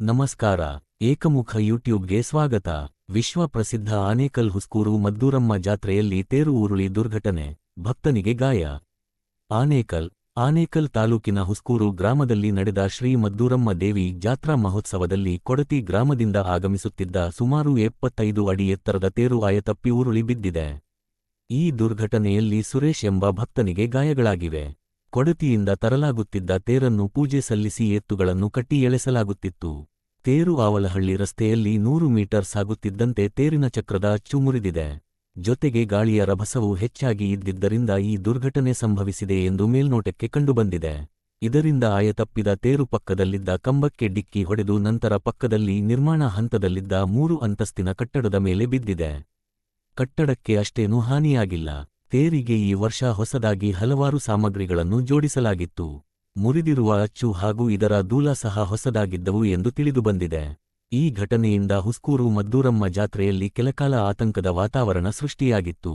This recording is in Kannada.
ನಮಸ್ಕಾರ, ಏಕಮುಖ ಯೂಟ್ಯೂಬ್ಗೆ ಸ್ವಾಗತ. ವಿಶ್ವ ಪ್ರಸಿದ್ಧ ಆನೇಕಲ್ ಹುಸ್ಕೂರು ಮದ್ದೂರಮ್ಮ ಜಾತ್ರೆಯಲ್ಲಿ ತೇರು ಉರುಳಿ ದುರ್ಘಟನೆ, ಭಕ್ತನಿಗೆ ಗಾಯ. ಆನೇಕಲ್ ಆನೇಕಲ್ ತಾಲೂಕಿನ ಹುಸ್ಕೂರು ಗ್ರಾಮದಲ್ಲಿ ನಡೆದ ಶ್ರೀ ಮದ್ದೂರಮ್ಮ ದೇವಿ ಜಾತ್ರಾ ಮಹೋತ್ಸವದಲ್ಲಿ ಕೊಡತಿ ಗ್ರಾಮದಿಂದ ಆಗಮಿಸುತ್ತಿದ್ದ ಸುಮಾರು ಎಪ್ಪತ್ತೈದು ಅಡಿ ಎತ್ತರದ ತೇರು ಆಯತಪ್ಪಿ ಉರುಳಿ ಬಿದ್ದಿದೆ. ಈ ದುರ್ಘಟನೆಯಲ್ಲಿ ಸುರೇಶ್ ಎಂಬ ಭಕ್ತನಿಗೆ ಗಾಯಗಳಾಗಿವೆ. ಕೊಡತಿಯಿಂದ ತರಲಾಗುತ್ತಿದ್ದ ತೇರನ್ನು ಪೂಜೆ ಸಲ್ಲಿಸಿ ಎತ್ತುಗಳನ್ನು ಕಟ್ಟಿ ಎಳೆಸಲಾಗುತ್ತಿತ್ತು. ತೇರು ಆವಲಹಳ್ಳಿ ರಸ್ತೆಯಲ್ಲಿ ನೂರು ಮೀಟರ್ ಸಾಗುತ್ತಿದ್ದಂತೆ ತೇರಿನ ಚಕ್ರದ ಅಚ್ಚು ಮುರಿದಿದೆ ಜೊತೆಗೆ ಗಾಳಿಯ ರಭಸವು ಹೆಚ್ಚಾಗಿ ಇದ್ದಿದ್ದರಿಂದ ಈ ದುರ್ಘಟನೆ ಸಂಭವಿಸಿದೆ ಎಂದು ಮೇಲ್ನೋಟಕ್ಕೆ ಕಂಡುಬಂದಿದೆ. ಇದರಿಂದ ಆಯತಪ್ಪಿದ ತೇರು ಪಕ್ಕದಲ್ಲಿದ್ದ ಕಂಬಕ್ಕೆ ಡಿಕ್ಕಿ ಹೊಡೆದು ನಂತರ ಪಕ್ಕದಲ್ಲಿ ನಿರ್ಮಾಣ ಹಂತದಲ್ಲಿದ್ದ ಮೂರು ಅಂತಸ್ತಿನ ಕಟ್ಟಡದ ಮೇಲೆ ಬಿದ್ದಿದೆ. ಕಟ್ಟಡಕ್ಕೆ ಅಷ್ಟೇನೂ ಹಾನಿಯಾಗಿಲ್ಲ. ತೇರಿಗೆ ಈ ವರ್ಷ ಹೊಸದಾಗಿ ಹಲವಾರು ಸಾಮಗ್ರಿಗಳನ್ನು ಜೋಡಿಸಲಾಗಿತ್ತು. ಮುರಿದಿರುವ ಅಚ್ಚು ಹಾಗೂ ಇದರ ದೂಲ ಸಹ ಹೊಸದಾಗಿದ್ದವು ಎಂದು ತಿಳಿದುಬಂದಿದೆ ಈ ಘಟನೆಯಿಂದ ಹುಸ್ಕೂರು ಮದ್ದೂರಮ್ಮ ಜಾತ್ರೆಯಲ್ಲಿ ಕೆಲಕಾಲ ಆತಂಕದ ವಾತಾವರಣ ಸೃಷ್ಟಿಯಾಗಿತ್ತು.